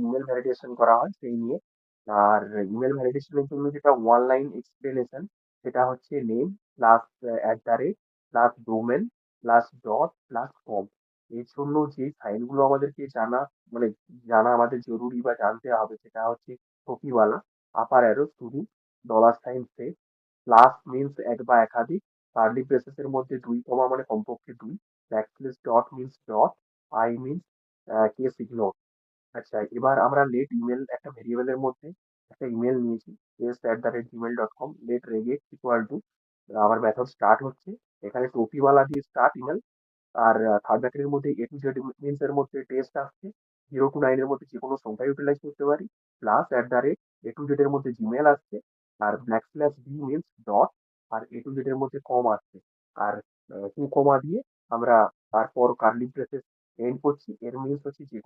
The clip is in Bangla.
ইমেল ভ্যালিডেশন করা হয়, সেই নিয়ে। আর ইমেল ভ্যালিডেশনের জন্য যেটা ওয়ান লাইন এক্সপ্লেনেশন সেটা হচ্ছে name plus at the rate plus domain plus dot plus com এর জন্য যে ফাইলগুলো আমাদেরকে জানা মানে জানা আমাদের জরুরি বা জানতে হবে, সেটা হচ্ছে টপিওয়ালা আপার অ্যারো শুরু dollar sign set plus means এক বা একাধিক কার্লি ব্রেসেসের মধ্যে দুই কমা মানে কমপক্ষে দুই backslash dot means dot I means case ignore আচ্ছা এবার আমরা লেট ইমেল একটা ভেরিয়েবলের মধ্যে একটা ইমেল নিয়েছি test at the rate Gmail dot com let regex equal to আমার মেথড স্টার্ট হচ্ছে, এখানে টপিওয়ালা দিয়ে স্টার্ট ইমেল আর থার্ড ব্র্যাকেটের মধ্যে এ টু জেড মিনস এর মধ্যে টেস্ট আসছে জিরো টু নাইনের মধ্যে যে কোনো সংখ্যা ইউটিলাইজ করতে পারি plus at the rate A to Z এর মধ্যে জিমেল আসছে, আর black slash B means dot R A to Z এর মধ্যে কম আসছে, আর টু কমা দিয়ে আমরা তারপর কার্লি ব্রেসেস এন্ড করছি, এর মিনস হচ্ছে যে